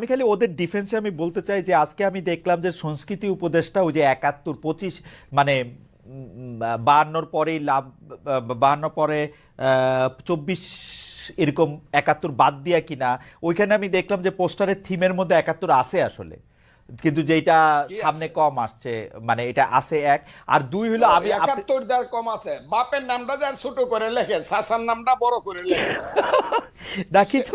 আমি খালি ওদের ডিফেন্সে আমি বলতে চাই যে আজকে আমি দেখলাম যে সংস্কৃতি উপদেষ্টা ওই যে একাত্তর পঁচিশ মানে বাহান্নর পরেই লাভ বাহান্ন পরে চব্বিশ এরকম একাত্তর বাদ দিয়া কিনা ওইখানে আমি দেখলাম যে পোস্টারের থিমের মধ্যে একাত্তর আছে আসলে। কিন্তু যেটা সামনে কম আসছে মানে এটা আছে এক। আর দুই হলো আমি একাত্তর যার কম আছে বাপের নামটা যার ছোট করে লেখে শাসার নামটা বড় করে লেখে। দেখি কিছু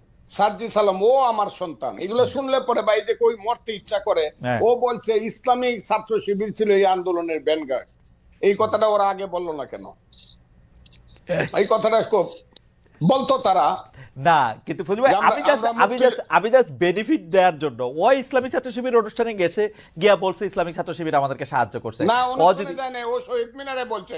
সার্জি সালাম ও আমার সন্তান। এগুলো শুনলে পরে ভাই যে কই মরতে ইচ্ছা করে। হ্যাঁ। ও বলছে ইসলামিক ছাত্র শিবির ছিল এই আন্দোলনের ব্যানগার্ড এই কথাটা ওরা আগে বলল না কেন? এই কথাটা খুব বলতো তারা। না কিন্তু ফজলু ভাই আমি জাস্ট আমি জাস্ট আমি জাস্ট বেনিফিট দেওয়ার জন্য ওই ইসলামী ছাত্র শিবির অনুষ্ঠানে গেছে গিয়া বলছে ইসলামিক ছাত্র শিবির আমাদেরকে সাহায্য করছে। ও না, ও শহীদ মিনারে বলছে।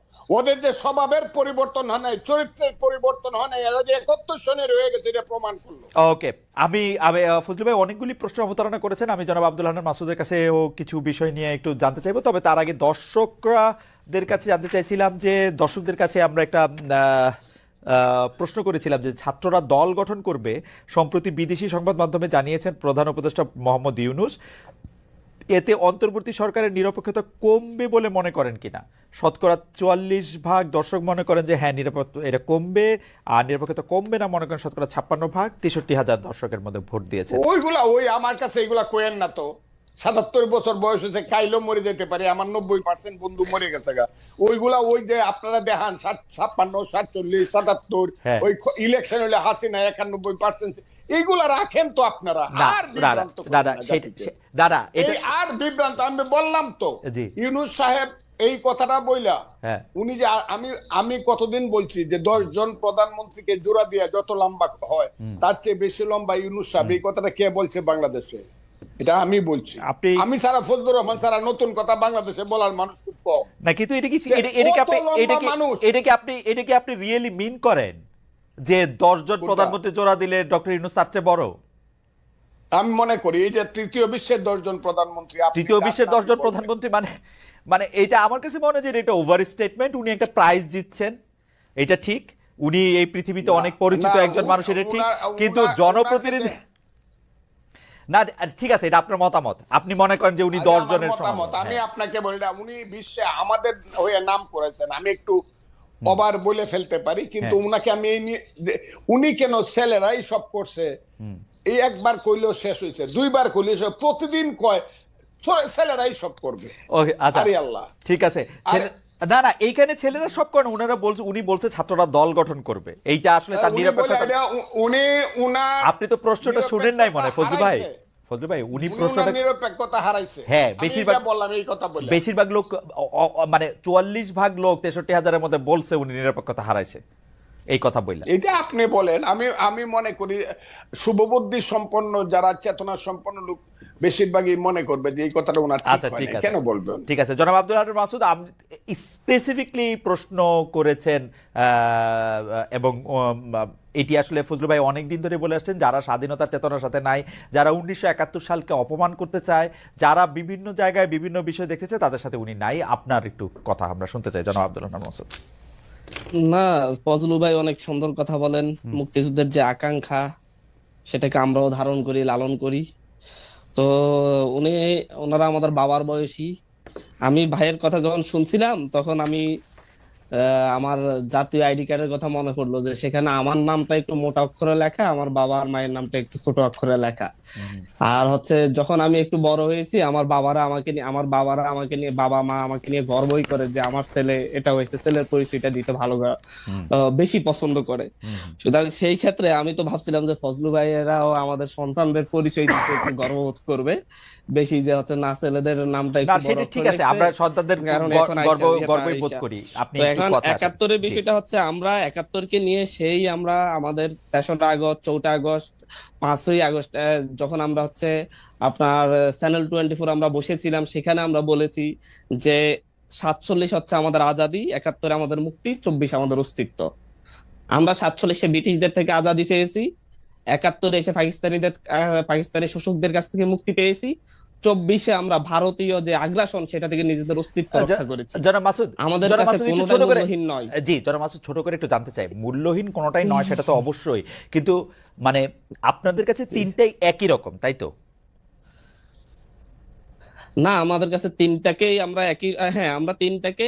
ওদের যে স্বভাবের পরিবর্তন হয় নাই, চরিত্রের পরিবর্তন হয় নাই, এরা যে একত্র সনে রয়ে গেছে, এটা প্রমাণ করল। ওকে, আমি ফজলু ভাই অনেকগুলি প্রশ্ন অবতারণা করেছেন। আমি জনাব আব্দুল হান্নান মাসুদের কাছে ও কিছু বিষয় নিয়ে একটু জানতে চাইব, তবে তার আগে দর্শকরা দের কাছে জানতে চাইছিলাম যে, দর্শকদের কাছে আমরা একটা প্রশ্ন করেছিলাম যে, ছাত্ররা দল গঠন করবে সম্প্রতি বিদেশি সংবাদ মাধ্যমে জানিয়েছেন প্রধান উপদেষ্টা মোহাম্মদ ইউনুস। এতে অন্তর্বর্তী সরকারের নিরপেক্ষতা কমবে বলে মনে করেন কিনা? শতকরা চুয়াল্লিশ ভাগ দর্শক মনে করেন যে হ্যাঁ নিরাপত্তা এটা কমবে, আর নিরপেক্ষতা কমবে না মনে করেন শতকরা ছাপ্পান্ন ভাগ, তেষট্টি হাজার দর্শকের মধ্যে ভোট দিয়েছে ওইগুলা, ওই আমার কাছে এইগুলা কোয়েন না তো। সাতাত্তর বছর বয়স হয়েছে কাইলো মরে যেতে পারে আমার নব্বই পার্সেন্ট বন্ধু মরে গেছে গা ওইগুলা ওই যে আপনারা দেখান ছাপ্পান্ন সাতচল্লিশ সাতাত্তর হ্যাঁ। ওই ইলেকশন হলে হাসিনা একানব্বই পার্সেন্ট এইগুলা রাখেন তো আপনারা আর বিভ্রান্ত আর বিভ্রান্ত আমি বললাম তো। ইউনুস সাহেব এই কথাটা বইলা হ্যাঁ। উনি যে আমি আমি কতদিন বলছি যে দশ জন প্রধানমন্ত্রীকে জোড়া দিয়ে যত লম্বা হয় তার চেয়ে বেশি লম্বা ইউনুস সাহেব এই কথাটা কে বলছে বাংলাদেশে এটা আমি বলছি। আপনি- আমি সারা ফজলুর রহমান সারা নতুন কথা বাংলাদেশে বলার মানুষ খুব কম। না কিন্তু এটা কি এটা- কি আপনি এটা কি এটা কি আপনি এটা কি আপনি রিয়েলি মিন করেন? যে দশজন কোনটা? প্রধানমন্ত্রী জোড়া দিলে ডক্টর ইউনুস তার চেয়ে বড়? আমি মনে করি এই যে তৃতীয় বিশ্বের দশজন প্রধানমন্ত্রী আপনি তৃতীয় বিশ্বের আপনার দশজন বলবেন। প্রধানমন্ত্রী মানে মানে এটা আমার কাছে মনে হয় যে এটা ওভার স্টেটমেন্ট উনি একটা প্রাইজ জিতছেন। এটা ঠিক। উনি এই পৃথিবীতে অনেক পরিচিত একজন মানুষ এটা ঠিক। কিন্তু জনপ্রতিনিধি না ঠিক আছে এটা আপনার মতামত। আপনি মনে করেন যে উনি দশ জনের মতামত আমি হ্যাঁ। আপনাকে বলি না উনি বিশ্বে আমাদের হয়ে নাম করেছেন। আমি একটু অবার বলে ফেলতে পারি কিন্তু হ্যাঁ। উনাকে আমি এই নিয়ে উনি কেন ছেলেরাই সব করছে? এই একবার কইলেও শেষ হয়েছে দুইবার কইলে প্রতিদিন কয় ছেলেরাই সব করবে। ওকে আচ্ছা। আল্লাহ। ঠিক আছে। না না এইখানে ছেলেরা সব করেন ওনারা বলছে উনি বলছে ছাত্ররা দল গঠন করবে। এইটা আসলে তার উনি নিরপেক্ষতা উনি উনার আপনি তো প্রশ্নটা শুনেন নাই মনে ফজলু ভাই। ফজলু ভাই উনি প্রশ্নটা নিরপেক্ষতা হারাইছে। হ্যাঁ, বেশিরভাগ- বললাম এই কথা বলে বেশিরভাগ লোক মানে চুয়াল্লিশ ভাগ লোক তেষট্টি হাজারের মধ্যে বলছে উনি নিরপেক্ষতা হারাইছে। এই কথা বললেন। এটা আপনি বলেন আমি আমি মনে করি শুভবুদ্ধি সম্পন্ন যারা চেতনা সম্পন্ন লোক বেশিরভাগই মনে করবে যে এই কথাটা ওনার ঠিক আচ্ছা ঠিক আছে। কেন বলবেন? ঠিক আছে জনাব আব্দুল হাদুর মাসুদ স্পেসিফিকলি প্রশ্ন করেছেন এবং এটি আসলে ফজলু ভাই অনেক দিন ধরে বলে আসছেন যারা স্বাধীনতার চেতনার সাথে নাই যারা উনিশশো একাত্তর সালকে অপমান করতে চায় যারা বিভিন্ন জায়গায় বিভিন্ন বিষয় দেখতে চায় তাদের সাথে উনি নাই। আপনার একটু কথা আমরা শুনতে চাই জনাব আব্দুল হান্নান মাসুদ। না ফজলু ভাই অনেক সুন্দর কথা বলেন। মুক্তিযুদ্ধের যে আকাঙ্ক্ষা সেটাকে আমরাও ধারণ করি লালন করি। তো উনি ওনারা আমাদের বাবার বয়সী। আমি ভাইয়ের কথা যখন শুনছিলাম তখন আমি আমার জাতীয় আইডি কার্ডের কথা মনে পড়ল যে সেখানে আমার নামটা একটু মোটা অক্ষরে লেখা আমার বাবা আর মায়ের নামটা একটু ছোট অক্ষরে লেখা। আর হচ্ছে যখন আমি একটু বড় হয়েছি আমার বাবারা আমাকে নিয়ে আমার বাবারা আমাকে নিয়ে বাবা মা আমাকে নিয়ে গর্বই করে যে আমার ছেলে এটা হয়েছে ছেলের পরিচয়টা দিতে ভালো বেশি পছন্দ করে। সুতরাং সেই ক্ষেত্রে আমি তো ভাবছিলাম যে ফজলু ভাইয়েরাও আমাদের সন্তানদের পরিচয় দিতে একটু গর্ববোধ করবে। বেশি যে হচ্ছে না ছেলেদের নামটা একটু ঠিক আছে। আমরা সন্তানদের গর্ব গর্বই বোধ করি। আপনি একাত্তরের বিষয়টা হচ্ছে আমরা একাত্তরকে নিয়ে সেই আমরা আমাদের তেসরা আগস্ট চৌঠা আগস্ট পাঁচই আগস্ট যখন আমরা হচ্ছে আপনার চ্যানেল টোয়েন্টি ফোর আমরা বসেছিলাম সেখানে আমরা বলেছি যে সাতচল্লিশ হচ্ছে আমাদের আজাদি একাত্তরে আমাদের মুক্তি চব্বিশ আমাদের অস্তিত্ব। আমরা সাতচল্লিশে ব্রিটিশদের থেকে আজাদি পেয়েছি একাত্তরে এসে পাকিস্তানিদের পাকিস্তানি শোষকদের কাছ থেকে মুক্তি পেয়েছি চব্বিশে আমরা ভারতীয় যে আগ্রাসন সেটা থেকে নিজেদের অস্তিত্ব রক্ষা করেছি। জনাব মাসুদ আমাদের কাছে কোনোটাই ছোট করে মূল্যহীন নয়। জি জনাব মাসুদ ছোট করে একটু জানতে চাই। মূল্যহীন কোনোটাই নয় সেটা তো অবশ্যই। কিন্তু মানে আপনাদের কাছে তিনটাই একই রকম তাই তো? না আমাদের কাছে তিনটাকেই আমরা একই হ্যাঁ আমরা তিনটাকে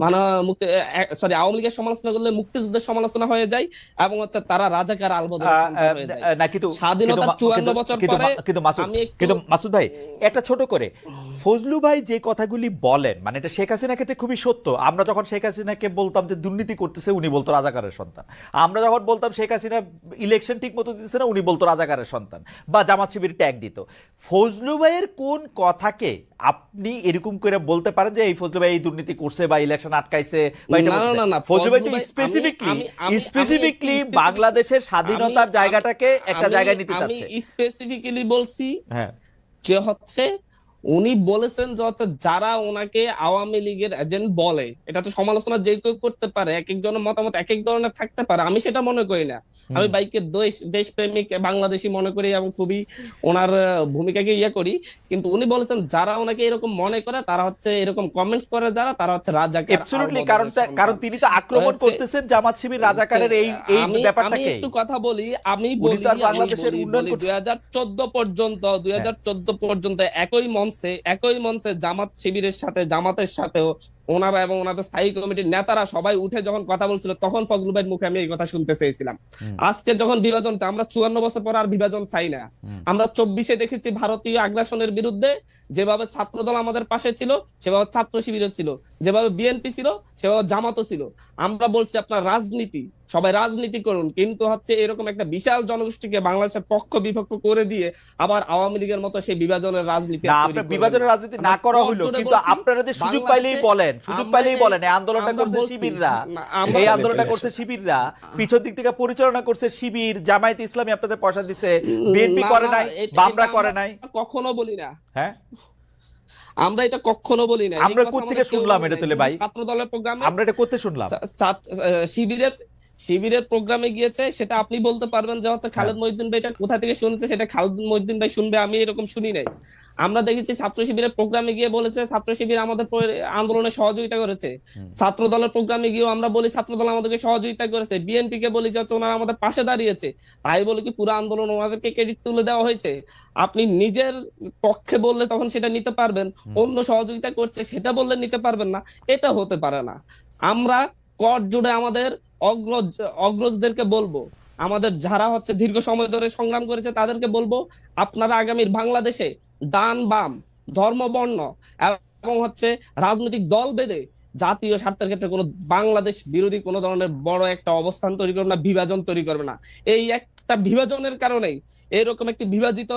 মানে মুক্তি সরি আওয়ামী লীগের সমালোচনা করলে মুক্তিযুদ্ধের সমালোচনা হয়ে যায় এবং হচ্ছে তারা রাজাকার আলবদর আহ, সন্তান যায়। আহ, না কিন্তু স্বাধীনতার 54 বছর পরে কিন্তু মাসুদ কিন্তু মাসুদ ভাই একটা ছোট করে। ফজলু ভাই যে কথাগুলি বলেন মানে এটা শেখ হাসিনা ক্ষেত্রে খুবই সত্য। আমরা যখন শেখ হাসিনাকে বলতাম যে দুর্নীতি করতেছে উনি বলতো রাজাকারের সন্তান। আমরা যখন বলতাম শেখ হাসিনা ইলেকশন ঠিক মতো দিতেছে না উনি বলতো রাজাকারের সন্তান বা জামাত শিবির ট্যাগ দিত। ফজলু ভাইয়ের কোন কথাকে আপনি এরকম করে বলতে পারেন যে এই ফজলু ভাই এই দুর্নীতি করছে বা ইলেকশন আটকাইছে ফজলু ভাই স্পেসিফিকলি স্পেসিফিকলি বাংলাদেশের স্বাধীনতার জায়গাটাকে একটা জায়গায় নিতে আমি চাচ্ছে। স্পেসিফিক্যালি বলছি হ্যাঁ। যে হচ্ছে উনি বলেছেন যে হচ্ছে যারা ওনাকে আওয়ামী লীগের এজেন্ট বলে এটা তো সমালোচনা যে কেউ করতে পারে এক একজনের মতামত এক এক ধরনের থাকতে পারে আমি সেটা মনে করি না। আমি বাইকে দেশ দেশপ্রেমিক বাংলাদেশি মনে করি এবং খুবই ওনার ভূমিকাকে ইয়ে করি কিন্তু উনি বলেছেন যারা ওনাকে এরকম মনে করে তারা হচ্ছে এরকম কমেন্টস করে যারা তারা হচ্ছে রাজাকার এবসলিউটলি কারণ কারণ তিনি তো আক্রমণ করতেছেন জামাত শিবির রাজাকারের এই এই আমি আমি একটু কথা বলি আমি বলি বাংলাদেশের বলি, উন্নয়ন বলি, 2014 পর্যন্ত 2014 পর্যন্ত একই মঞ্চে একই মঞ্চে জামাত শিবিরের সাথে জামাতের সাথেও ওনারা এবং ওনাদের স্থায়ী কমিটির নেতারা সবাই উঠে যখন কথা বলছিল তখন ফজলু ভাইয়ের মুখে আমি এই কথা শুনতে চেয়েছিলাম। আজকে যখন বিভাজন আমরা চুয়ান্ন বছর পর আর বিভাজন চাই না। আমরা চব্বিশে দেখেছি ভারতীয় আগ্রাসনের বিরুদ্ধে যেভাবে ছাত্রদল আমাদের পাশে ছিল সেভাবে ছাত্র শিবিরও ছিল যেভাবে বিএনপি ছিল সেভাবে জামাতও ছিল। আমরা বলছি আপনার রাজনীতি সবাই রাজনীতি করুন কিন্তু হচ্ছে এরকম একটা বিশাল জনগোষ্ঠীকে বাংলাদেশের পক্ষ বিপক্ষ করে দিয়ে আবার আওয়ামী লীগের মতো সেই বিভাজনের রাজনীতি বিভাজনের রাজনীতি না করা জোরে কিন্তু আপনারা যে সুযোগ পাইলেই বলেন। সুযোগ পাইলেই বলেন এই আন্দোলনটা করছে শিবিররা। না, এই আন্দোলনটা করছে শিবিররা। পিছন দিক থেকে পরিচালনা করছে শিবির জামায়াত ইসলামী আপনাদের পয়সা দিছে বিএনপি করে নাই বামরা করে নাই। কখনো বলি না। হ্যাঁ? আমরা এটা কখনো বলি না। আমরা কথা শুনলাম এটা। ভাই? ছাত্র দলের প্রোগ্রামে আমরা এটা করতে শুনলাম? শিবিরের শিবিরের প্রোগ্রামে গিয়েছে সেটা আপনি বলতে পারবেন যে হচ্ছে খালেদ হ্যাঁ। মহিউদ্দিন ভাই এটা কোথা থেকে শুনেছে সেটা খালেদ মহিউদ্দিন ভাই শুনবে আমি এরকম শুনি নাই। আমরা দেখেছি ছাত্র শিবিরের প্রোগ্রামে গিয়ে বলেছে ছাত্র শিবির আমাদের আন্দোলনে সহযোগিতা করেছে। ছাত্র দলের প্রোগ্রামে গিয়েও আমরা বলি ছাত্র দল আমাদেরকে সহযোগিতা করেছে। বিএনপি কে বলি যে হচ্ছে ওনারা আমাদের পাশে দাঁড়িয়েছে। তাই বলে কি পুরো আন্দোলন ওনাদেরকে ক্রেডিট তুলে দেওয়া হয়েছে? আপনি নিজের পক্ষে বললে তখন সেটা নিতে পারবেন অন্য সহযোগিতা করছে সেটা বললে নিতে পারবেন না এটা হতে পারে না। আমরা কর জুড়ে আমাদের অগ্রজ অগ্রজদেরকে বলব। আমাদের যারা হচ্ছে দীর্ঘ সময় ধরে সংগ্রাম করেছে তাদেরকে বলব, আপনারা আগামীর বাংলাদেশে ডান বাম, ধর্ম, বর্ণ এবং হচ্ছে রাজনৈতিক দল বেঁধে জাতীয় স্বার্থের ক্ষেত্রে কোনো বাংলাদেশ বিরোধী কোনো ধরনের বড় একটা অবস্থান তৈরি করবে না, বিভাজন তৈরি করবে না। এই এক একটা বিভাজনের কারণে এরকম একটি বিভাজিত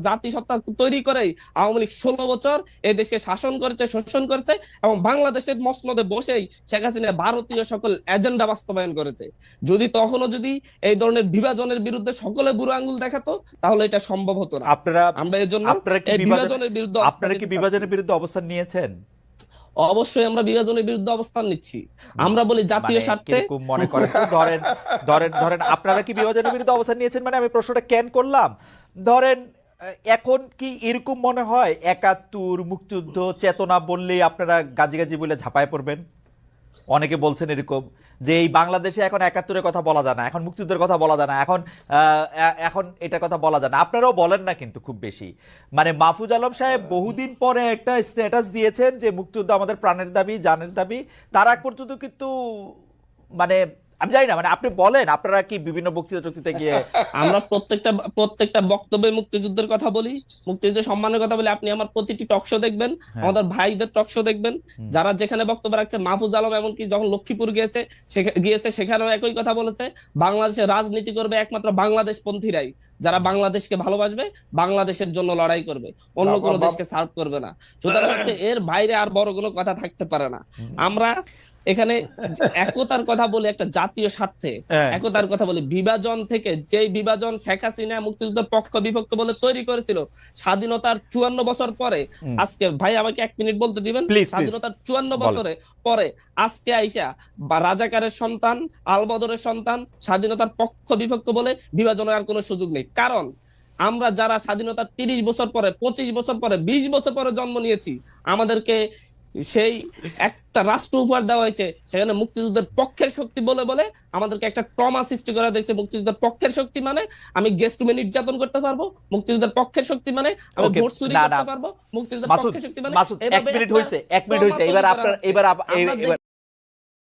জাতিসত্তা তৈরি করেই আওয়ামী লীগ ষোলো বছর এই দেশকে শাসন করেছে শোষণ করেছে এবং বাংলাদেশের মসনদে বসেই শেখ হাসিনা ভারতীয় সকল এজেন্ডা বাস্তবায়ন করেছে। যদি তখনও যদি এই ধরনের বিভাজনের বিরুদ্ধে সকলে বুড়ো আঙ্গুল দেখাতো তাহলে এটা সম্ভব হতো না। আপনারা আমরা এর জন্য আপনারা কি এই বিভাজন- বিভাজনের বিরুদ্ধে আপনারা কি বিভাজনের বিরুদ্ধে অবস্থান নিয়েছেন? অবশ্যই আমরা বিভাজনের বিরুদ্ধে অবস্থান নিচ্ছি। আমরা বলি জাতীয় মানে স্বার্থে মনে করেন? ধরেন ধরেন ধরেন আপনারা কি বিভাজনের বিরুদ্ধে অবস্থান নিয়েছেন? মানে আমি প্রশ্নটা ক্যান করলাম? ধরেন এখন কি এরকম মনে হয়? একাত্তর মুক্তিযুদ্ধ চেতনা বললেই আপনারা গাজি গাজি বলে ঝাঁপায় পড়বেন? অনেকে বলছেন এরকম যে এই বাংলাদেশে এখন একাত্তরের কথা বলা যায় না, এখন মুক্তিযুদ্ধের কথা বলা যায় না, এখন এখন এটা কথা বলা যায় না। আপনারাও বলেন না কিন্তু খুব বেশি। মানে মাহফুজ আলম সাহেব বহুদিন পরে একটা স্ট্যাটাস দিয়েছেন যে মুক্তিযুদ্ধ আমাদের প্রাণের দাবি, জানের দাবি। তার আগ পর্যন্ত কিন্তু মানে আমি জানি না মানে আপনি বলেন আপনারা কি বিভিন্ন বক্তৃতা টক্তৃতা গিয়ে আমরা প্রত্যেকটা প্রত্যেকটা বক্তব্যে মুক্তিযুদ্ধের কথা বলি মুক্তিযুদ্ধের সম্মানের কথা বলি। আপনি আমার প্রতিটি টকশো দেখবেন আমাদের ভাইদের টকশো দেখবেন। যারা যেখানে বক্তব্য রাখছে মাহফুজ আলম এমনকি যখন লক্ষ্মীপুর গিয়েছে গিয়েছে সেখানেও একই কথা বলেছে। বাংলাদেশে রাজনীতি করবে একমাত্র বাংলাদেশ পন্থীরাই যারা বাংলাদেশকে ভালোবাসবে বাংলাদেশের জন্য লড়াই করবে। অন্য কোনো দেশকে সার্ভ করবে না। সুতরাং হচ্ছে এর বাইরে আর বড় কোনো কথা থাকতে পারে না। আমরা এখানে একতার কথা বলে একটা জাতীয় স্বার্থে হ্যাঁ। একতার কথা বলে বিভাজন থেকে যেই বিভাজন শেখ হাসিনা মুক্তিযুদ্ধের পক্ষ বিপক্ষ বলে তৈরি করেছিল স্বাধীনতার চুয়ান্ন বছর পরে আজকে ভাই আমাকে এক মিনিট বলতে দিবেন. স্বাধীনতার চুয়ান্ন বছরে পরে আজকে আইসা বা রাজাকারের সন্তান আলবদরের সন্তান স্বাধীনতার পক্ষ বিপক্ষ বলে বিভাজনের আর কোনো সুযোগ নেই কারণ আমরা যারা স্বাধীনতার তিরিশ বছর পরে পঁচিশ বছর পরে বিশ বছর পরে জন্ম নিয়েছি আমাদেরকে সেই একটা রাষ্ট্র উপহার দেওয়া হয়েছে। সেখানে মুক্তিযুদ্ধের পক্ষের শক্তি বলে বলে আমাদেরকে একটা ট্রমা সৃষ্টি করা দিয়েছে। মুক্তিযুদ্ধের পক্ষের শক্তি মানে আমি গেস্ট রুমে নির্যাতন করতে পারব। মুক্তিযুদ্ধের পক্ষের শক্তি মানে আমি ভোট চুরি করতে পারব। মুক্তিযুদ্ধের পক্ষের শক্তি মানে এক মিনিট হয়েছে এক মিনিট হয়েছে। এবার আপনার এবার আপ- এবার